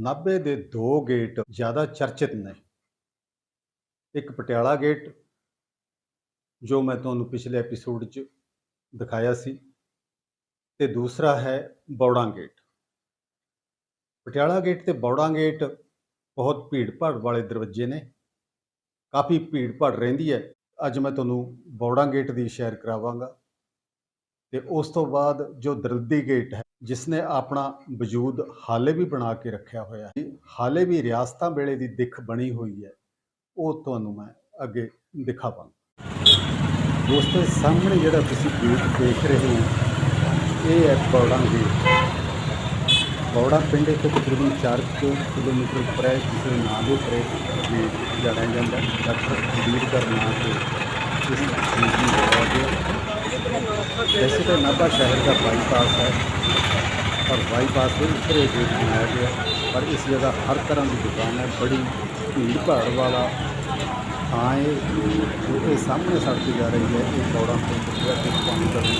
ਨਾਭੇ ਦੇ ਦੋ ਗੇਟ ਜ਼ਿਆਦਾ ਚਰਚਿਤ ਨੇ। ਇੱਕ ਪਟਿਆਲਾ ਗੇਟ, ਜੋ ਮੈਂ ਤੁਹਾਨੂੰ ਪਿਛਲੇ ਐਪੀਸੋਡ 'ਚ ਦਿਖਾਇਆ ਸੀ, ਤੇ ਦੂਸਰਾ ਹੈ ਬੌੜਾਂ ਗੇਟ। ਪਟਿਆਲਾ ਗੇਟ ਤੇ ਬੌੜਾਂ ਗੇਟ ਬਹੁਤ ਭੀੜ ਭਾੜ ਵਾਲੇ ਦਰਵਾਜ਼ੇ ਨੇ। ਕਾਫੀ ਭੀੜ ਭਾੜ ਰਹਿੰਦੀ ਹੈ। ਅੱਜ ਮੈਂ ਤੁਹਾਨੂੰ ਬੌੜਾਂ ਗੇਟ ਦੀ ਸ਼ੇਅਰ ਕਰਾਵਾਂਗਾ। ਤੇ ਉਸ ਤੋਂ ਬਾਅਦ ਜੋ ਦਰਦੀ ਗੇਟ ਹੈ ਜਿਸ ਨੇ ਆਪਣਾ ਵਜੂਦ ਹਾਲੇ ਵੀ ਬਣਾ ਕੇ ਰੱਖਿਆ ਹੋਇਆ ਹੈ, ਹਾਲੇ ਵੀ ਰਿਆਸਤਾਂ ਵੇਲੇ ਦੀ ਦਿੱਖ ਬਣੀ ਹੋਈ ਹੈ, ਉਹ ਤੁਹਾਨੂੰ ਮੈਂ ਅੱਗੇ ਦਿਖਾਵਾਂ ਦੋਸਤੋ, ਸਾਹਮਣੇ ਜਿਹੜਾ ਤੁਸੀਂ ਗੇਟ ਦੇਖ ਰਹੇ ਹੋ, ਇਹ ਹੈ ਬੌੜਾਂ ਗੇਟ। ਬੌੜਾ ਪਿੰਡ ਤੋਂ ਤਕਰੀਬਨ 4 ਕਿਲੋਮੀਟਰ ਉੱਪਰ ਹੈ, ਜਿਸ ਦੇ ਨਾਂ ਦੇ ਉੱਪਰ ਇਹ ਜਾਣਿਆ ਜਾਂਦਾ ਹੈ। ਡਾਕਟਰ ਅੰਬੇਡਕਰ ਨਾਂ ਤੇ ਇਸ ਚੀਜ਼ ਨੂੰ ਹੈ ਔਰ ਬਾਈਪਾਸ ਦੇ ਉੱਪਰ ਇਹ ਗੇਟ ਬਣਾਇਆ ਗਿਆ ਪਰ ਇਸ ਜਗ੍ਹਾ ਹਰ ਤਰ੍ਹਾਂ ਦੀ ਦੁਕਾਨ ਹੈ ਬੜੀ ਭੀੜ ਭਾੜ ਵਾਲਾ ਥਾਂ ਹੈ ਜੋ ਇਹ ਸਾਹਮਣੇ ਸੜਕ ਤੇ ਜਾ ਰਹੀ ਹੈ ਇਹ ਬੌੜਾ ਤੋਂ ਜਿਹੜਾ ਕਿ ਪਾਣੀ ਕਰਨੀ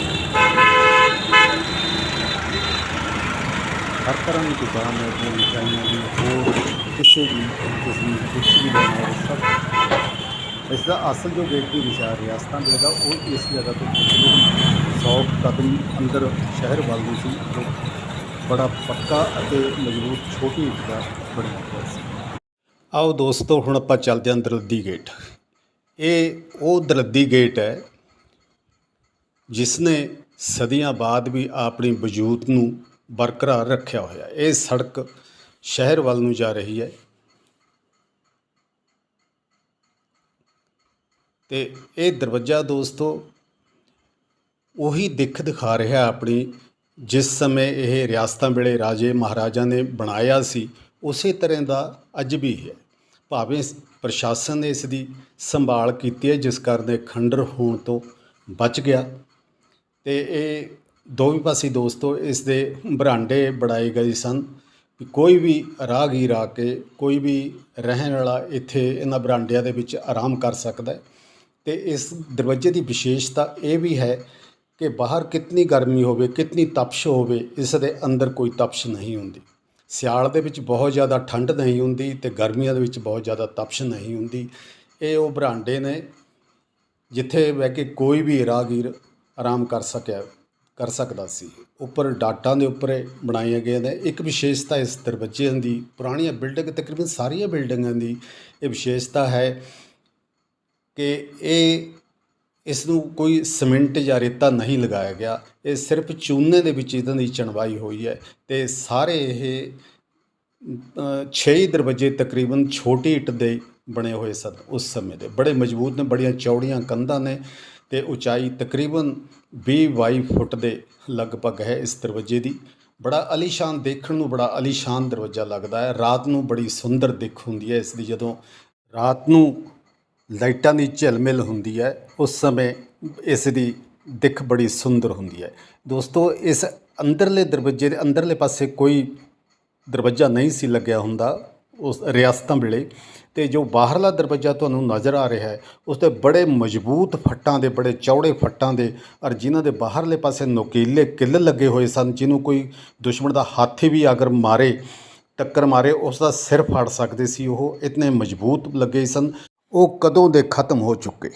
ਹਰ ਤਰ੍ਹਾਂ ਦੀ ਦੁਕਾਨ ਹੈ ਜੋ ਮਿਠਾਈਆਂ ਦੀ ਹੋਰ ਕਿਸੇ ਵੀ ਕਿਸਮ ਦੀ ਕੁਛ ਵੀ ਲੈਣਾ ਹੈ ਸਭ ਇਸ ਦਾ ਅਸਲ ਜੋ ਗੇਟ ਦੀ ਵਿਚਾਰ ਰਿਆਸਤਾਂ ਦੇ ਦਾ ਉਹ ਇਸ ਜਗ੍ਹਾ ਤੋਂ ਤਕਰੀਬਨ 100 ਕਦਮ ਅੰਦਰ ਸ਼ਹਿਰ ਵੱਲ ਨੂੰ ਸੀ, ਜੋ ਬੜਾ ਪੱਕਾ ਅਤੇ ਮਜ਼ਬੂਤ ਛੋਟੀ ਇੱਟ ਦਾ ਬਣਿਆ ਹੋਇਆ ਸੀ। ਆਓ ਦੋਸਤੋ, ਹੁਣ ਆਪਾਂ ਚੱਲਦੇ ਹਾਂ ਦਰਦੀ ਗੇਟ। ਇਹ ਉਹ ਦਰਦੀ ਗੇਟ ਹੈ ਜਿਸ ਨੇ ਸਦੀਆਂ ਬਾਅਦ ਵੀ ਆਪਣੀ ਵਜੂਦ ਨੂੰ ਬਰਕਰਾਰ ਰੱਖਿਆ ਹੋਇਆ ਇਹ ਸੜਕ ਸ਼ਹਿਰ ਵੱਲ ਨੂੰ ਜਾ ਰਹੀ ਹੈ ਤੇ ਇਹ ਦਰਵਾਜ਼ਾ ਦੋਸਤੋ ਉਹੀ ਦਿੱਖ ਦਿਖਾ ਰਿਹਾ ਆਪਣੀ, ਜਿਸ ਸਮੇਂ ਇਹ ਰਿਆਸਤਾਂ ਵੇਲੇ ਰਾਜੇ ਮਹਾਰਾਜਾ ਨੇ ਬਣਾਇਆ ਸੀ, ਉਸੇ ਤਰ੍ਹਾਂ ਦਾ ਅੱਜ ਵੀ ਹੈ। ਭਾਵੇਂ ਪ੍ਰਸ਼ਾਸਨ ਨੇ ਇਸ ਦੀ ਸੰਭਾਲ ਕੀਤੀ ਹੈ, ਜਿਸ ਕਾਰਨ ਇਹ ਖੰਡਰ ਹੋਣ ਤੋਂ ਬਚ ਗਿਆ। ਤੇ ਇਹ ਦੋਵੇਂ ਪਾਸੇ ਦੋਸਤੋ, ਇਸ ਦੇ ਬਰਾਂਡੇ ਬਣਾਏ ਗਏ ਸਨ ਵੀ ਕੋਈ ਵੀ ਰਾਹਗੀਰ ਆ ਕੇ, ਕੋਈ ਵੀ ਰਹਿਣ ਵਾਲਾ ਇੱਥੇ ਇਹਨਾਂ ਬਰਾਂਡਿਆਂ ਦੇ ਵਿੱਚ ਆਰਾਮ ਕਰ ਸਕਦਾ ਹੈ। ਤੇ ਇਸ ਦਰਵਾਜ਼ੇ ਦੀ ਵਿਸ਼ੇਸ਼ਤਾ ਇਹ ਵੀ ਹੈ ਕਿ ਬਾਹਰ ਕਿਤਨੀ ਗਰਮੀ ਹੋਵੇ, ਕਿਤਨੀ ਤਪਸ਼ ਹੋਵੇ, ਇਸ ਦੇ ਅੰਦਰ ਕੋਈ ਤਪਸ਼ ਨਹੀਂ ਹੁੰਦੀ। ਸਿਆਲ ਦੇ ਵਿੱਚ ਬਹੁਤ ਜ਼ਿਆਦਾ ਠੰਡ ਨਹੀਂ ਹੁੰਦੀ ਤੇ ਗਰਮੀਆਂ ਦੇ ਵਿੱਚ ਬਹੁਤ ਜ਼ਿਆਦਾ ਤਪਸ਼ ਨਹੀਂ ਹੁੰਦੀ। ਇਹ ਉਹ ਬਰਾਂਡੇ ਨੇ ਜਿੱਥੇ ਬਹਿ ਕੇ ਕੋਈ ਵੀ ਰਾਹਗੀਰ ਆਰਾਮ ਕਰ ਸਕਿਆ, ਕਰ ਸਕਦਾ ਸੀ। ਉੱਪਰ ਡਾਟਾਂ ਦੇ ਉੱਪਰ ਇਹ ਬਣਾਏ ਗਏ ਨੇ। ਇੱਕ ਵਿਸ਼ੇਸ਼ਤਾ ਇਸ ਦਰਵਾਜ਼ਿਆਂ ਦੀ, ਪੁਰਾਣੀਆਂ ਬਿਲਡਿੰਗ, ਤਕਰੀਬਨ ਸਾਰੀਆਂ ਬਿਲਡਿੰਗਾਂ ਦੀ ਇਹ ਵਿਸ਼ੇਸ਼ਤਾ ਹੈ ਕਿ ਇਹ ਇਸ ਨੂੰ ਕੋਈ ਸੀਮੈਂਟ ਜਾਂ ਰੇਤਾ ਨਹੀਂ ਲਗਾਇਆ ਗਿਆ। ਇਹ ਸਿਰਫ ਚੂਨੇ ਦੇ ਵਿੱਚ ਇਹਨਾਂ ਦੀ ਚਣਵਾਈ ਹੋਈ ਹੈ ਤੇ ਸਾਰੇ ਇਹ ਅ, ਛੇ ਦਰਵਾਜ਼ੇ ਤਕਰੀਬਨ ਛੋਟੀ ਇੱਟ ਦੇ ਬਣੇ ਹੋਏ ਸਨ ਉਸ ਸਮੇਂ ਦੇ। ਬੜੇ ਮਜ਼ਬੂਤ ਨੇ ਬੜੀਆਂ ਚੌੜੀਆਂ ਕੰਧਾਂ ਨੇ ਤੇ ਉਚਾਈ ਤਕਰੀਬਨ 20 22 ਫੁੱਟ ਦੇ ਲਗਭਗ ਹੈ ਇਸ ਦਰਵਾਜ਼ੇ ਦੀ। ਬੜਾ ਅਲੀਸ਼ਾਨ ਦੇਖਣ ਨੂੰ ਬੜਾ ਅਲੀਸ਼ਾਨ ਦਰਵਾਜ਼ਾ ਲੱਗਦਾ ਹੈ। ਰਾਤ ਨੂੰ ਬੜੀ ਸੁੰਦਰ ਦਿੱਖ ਹੁੰਦੀ ਹੈ ਇਸ ਦੀ ਜਦੋਂ ਰਾਤ ਨੂੰ ਲਾਈਟਾਂ ਦੀ ਝਿਲਮਿਲ ਹੁੰਦੀ ਹੈ, ਉਸ ਸਮੇਂ ਇਸ ਦੀ ਦਿੱਖ ਬੜੀ ਸੁੰਦਰ ਹੁੰਦੀ ਹੈ। ਦੋਸਤੋ, ਇਸ ਅੰਦਰਲੇ ਦਰਵਾਜ਼ੇ ਦੇ ਅੰਦਰਲੇ ਪਾਸੇ ਕੋਈ ਦਰਵਾਜ਼ਾ ਨਹੀਂ ਸੀ ਲੱਗਿਆ ਹੁੰਦਾ ਉਸ ਰਿਆਸਤਾਂ ਵੇਲੇ ਤੇ ਜੋ ਬਾਹਰਲਾ ਦਰਵਾਜ਼ਾ ਤੁਹਾਨੂੰ ਨਜ਼ਰ ਆ ਰਿਹਾ ਹੈ, ਉਸ ਤੇ ਬੜੇ ਮਜ਼ਬੂਤ ਫੱਟਾਂ ਦੇ, ਬੜੇ ਚੌੜੇ ਫੱਟਾਂ ਦੇ ਔਰ ਜਿਨ੍ਹਾਂ ਦੇ ਬਾਹਰਲੇ ਪਾਸੇ ਨੋਕੀਲੇ ਕਿੱਲ ਲੱਗੇ ਹੋਏ ਸਨ, ਜਿਹਨੂੰ ਕੋਈ ਦੁਸ਼ਮਣ ਦਾ ਹਾਥੀ ਵੀ ਅਗਰ ਮਾਰੇ, ਟੱਕਰ ਮਾਰੇ, ਉਸ ਦਾ ਸਿਰ ਫਾੜ ਸਕਦੇ ਸੀ, ਉਹ ਇਤਨੇ ਮਜ਼ਬੂਤ ਲੱਗੇ ਸਨ ਉਹ ਕਦੋਂ ਦੇ ਖਤਮ ਹੋ ਚੁੱਕੇ?